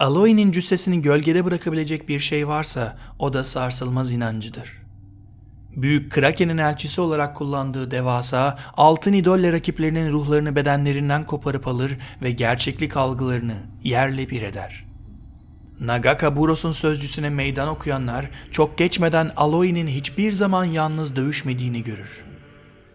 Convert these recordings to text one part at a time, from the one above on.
Aloy'nin cüssesini gölgede bırakabilecek bir şey varsa o da sarsılmaz inancıdır. Büyük Kraken'in elçisi olarak kullandığı devasa altın idolle rakiplerinin ruhlarını bedenlerinden koparıp alır ve gerçeklik algılarını yerle bir eder. Nagaka Buros'un sözcüsüne meydan okuyanlar çok geçmeden Aloy'nin hiçbir zaman yalnız dövüşmediğini görür.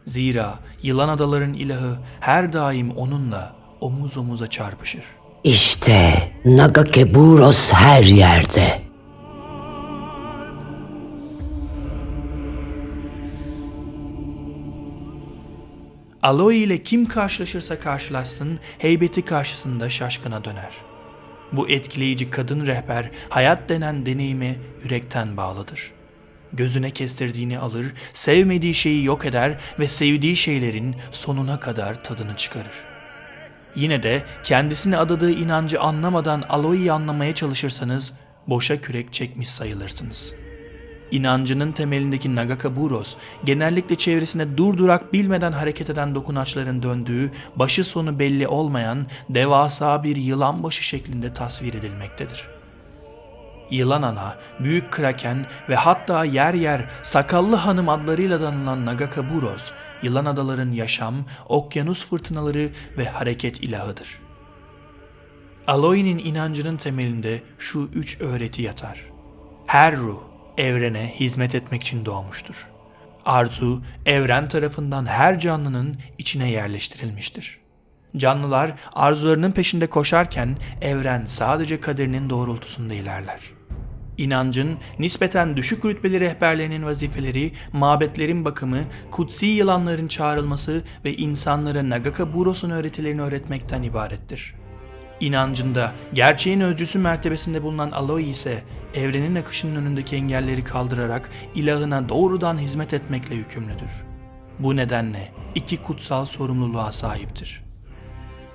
Zira yılan adaların ilahı her daim onunla omuz omuza çarpışır. İşte Nagakeburos her yerde. Aloy ile kim karşılaşırsa karşılaşsın heybeti karşısında şaşkına döner. Bu etkileyici kadın rehber hayat denen deneyime yürekten bağlıdır. Gözüne kestirdiğini alır, sevmediği şeyi yok eder ve sevdiği şeylerin sonuna kadar tadını çıkarır. Yine de kendisine adadığı inancı anlamadan Aloy'u anlamaya çalışırsanız boşa kürek çekmiş sayılırsınız.'' İnancının temelindeki Nagaka Buros, genellikle çevresinde durdurak bilmeden hareket eden dokunaçların döndüğü, başı sonu belli olmayan devasa bir yılan başı şeklinde tasvir edilmektedir. Yılan ana, büyük kraken ve hatta yer yer sakallı hanım adlarıyla da anılan Nagaka Buros, yılan adaların yaşam, okyanus fırtınaları ve hareket ilahıdır. Aloy'nin inancının temelinde şu üç öğreti yatar. Her ruh, evrene hizmet etmek için doğmuştur. Arzu, evren tarafından her canlının içine yerleştirilmiştir. Canlılar arzularının peşinde koşarken evren sadece kaderinin doğrultusunda ilerler. İnancın nispeten düşük rütbeli rehberlerinin vazifeleri, mabetlerin bakımı, kutsi yılanların çağrılması ve insanlara Nagaka Buros'un öğretilerini öğretmekten ibarettir. İnancında gerçeğin özcüsü mertebesinde bulunan Aloy ise evrenin akışının önündeki engelleri kaldırarak ilahına doğrudan hizmet etmekle yükümlüdür. Bu nedenle iki kutsal sorumluluğa sahiptir.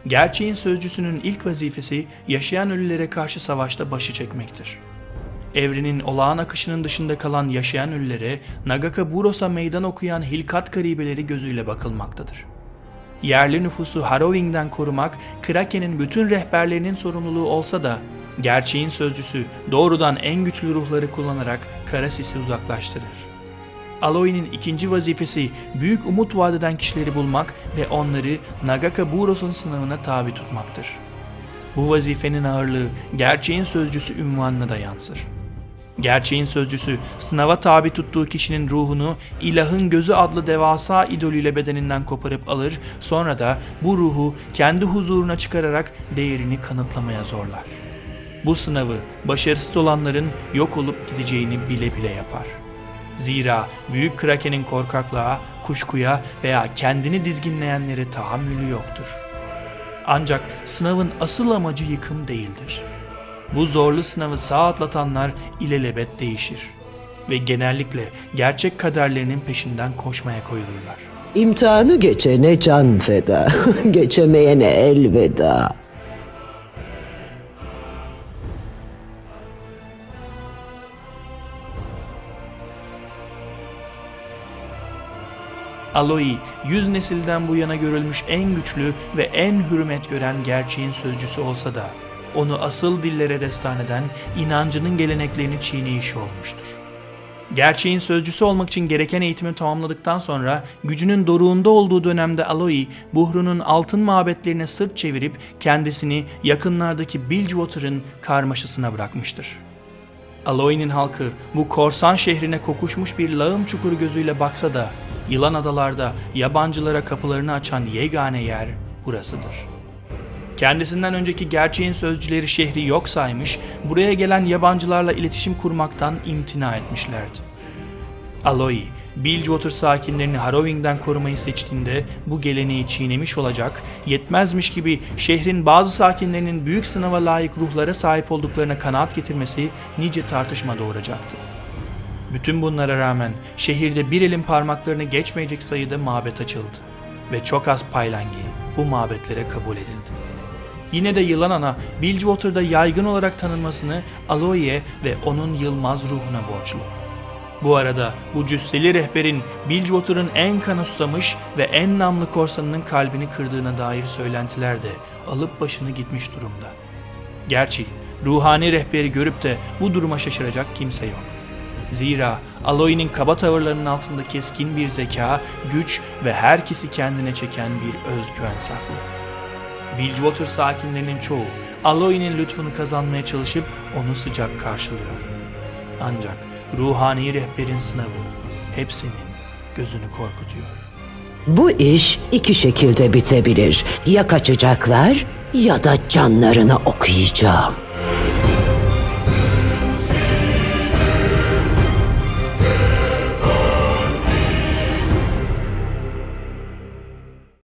Gerçeğin sözcüsünün ilk vazifesi yaşayan ölülere karşı savaşta başı çekmektir. Evrenin olağan akışının dışında kalan yaşayan ölülere Nagaka Buros'a meydan okuyan hilkat garibeleri gözüyle bakılmaktadır. Yerli nüfusu Harrowing'den korumak Kraken'in bütün rehberlerinin sorumluluğu olsa da gerçeğin sözcüsü doğrudan en güçlü ruhları kullanarak Karasis'i uzaklaştırır. Aloy'nin ikinci vazifesi büyük umut vadeden kişileri bulmak ve onları Nagaka Buros'un sınavına tabi tutmaktır. Bu vazifenin ağırlığı gerçeğin sözcüsü ünvanına da yansır. Gerçeğin sözcüsü sınava tabi tuttuğu kişinin ruhunu ilahın gözü adlı devasa idolüyle bedeninden koparıp alır sonra da bu ruhu kendi huzuruna çıkararak değerini kanıtlamaya zorlar. Bu sınavı başarısız olanların yok olup gideceğini bile bile yapar. Zira büyük krakenin korkaklığa, kuşkuya veya kendini dizginleyenlere tahammülü yoktur. Ancak sınavın asıl amacı yıkım değildir. Bu zorlu sınavı sağ atlatanlar ilelebet değişir ve genellikle gerçek kaderlerinin peşinden koşmaya koyulurlar. İmtihanı geçene can feda, geçemeyene elveda. Aloy, yüz nesilden bu yana görülmüş en güçlü ve en hürmet gören gerçeğin sözcüsü olsa da onu asıl dillere destan eden inancının geleneklerini çiğneyişi olmuştur. Gerçeğin sözcüsü olmak için gereken eğitimi tamamladıktan sonra gücünün doruğunda olduğu dönemde Aloy, Buhru'nun altın mabetlerine sırt çevirip kendisini yakınlardaki Bilgewater'ın karmaşasına bırakmıştır. Aloy'nin halkı bu korsan şehrine kokuşmuş bir lağım çukuru gözüyle baksa da yılan adalarda yabancılara kapılarını açan yegane yer burasıdır. Kendisinden önceki gerçeğin sözcüleri şehri yok saymış, buraya gelen yabancılarla iletişim kurmaktan imtina etmişlerdi. Aloy, Bilgewater sakinlerini Harrowing'den korumayı seçtiğinde bu geleneği çiğnemiş olacak, yetmezmiş gibi şehrin bazı sakinlerinin büyük sınava layık ruhlara sahip olduklarına kanaat getirmesi nice tartışma doğuracaktı. Bütün bunlara rağmen şehirde bir elin parmaklarını geçmeyecek sayıda mabet açıldı ve çok az paylangi bu mabetlere kabul edildi. Yine de Yılan Ana, Bilgewater'da yaygın olarak tanınmasını Aloy'e ve onun yılmaz ruhuna borçlu. Bu arada bu cüsseli rehberin Bilgewater'ın en kan ustamış ve en namlı korsanının kalbini kırdığına dair söylentiler de alıp başını gitmiş durumda. Gerçi ruhani rehberi görüp de bu duruma şaşıracak kimse yok. Zira Aloy'nin kaba tavırlarının altında keskin bir zeka, güç ve herkesi kendine çeken bir özgüven saklı. Bilgewater sakinlerinin çoğu Aloy'nin lütfunu kazanmaya çalışıp onu sıcak karşılıyor. Ancak ruhani rehberin sınavı hepsinin gözünü korkutuyor. Bu iş iki şekilde bitebilir. Ya kaçacaklar ya da canlarını okuyacağım.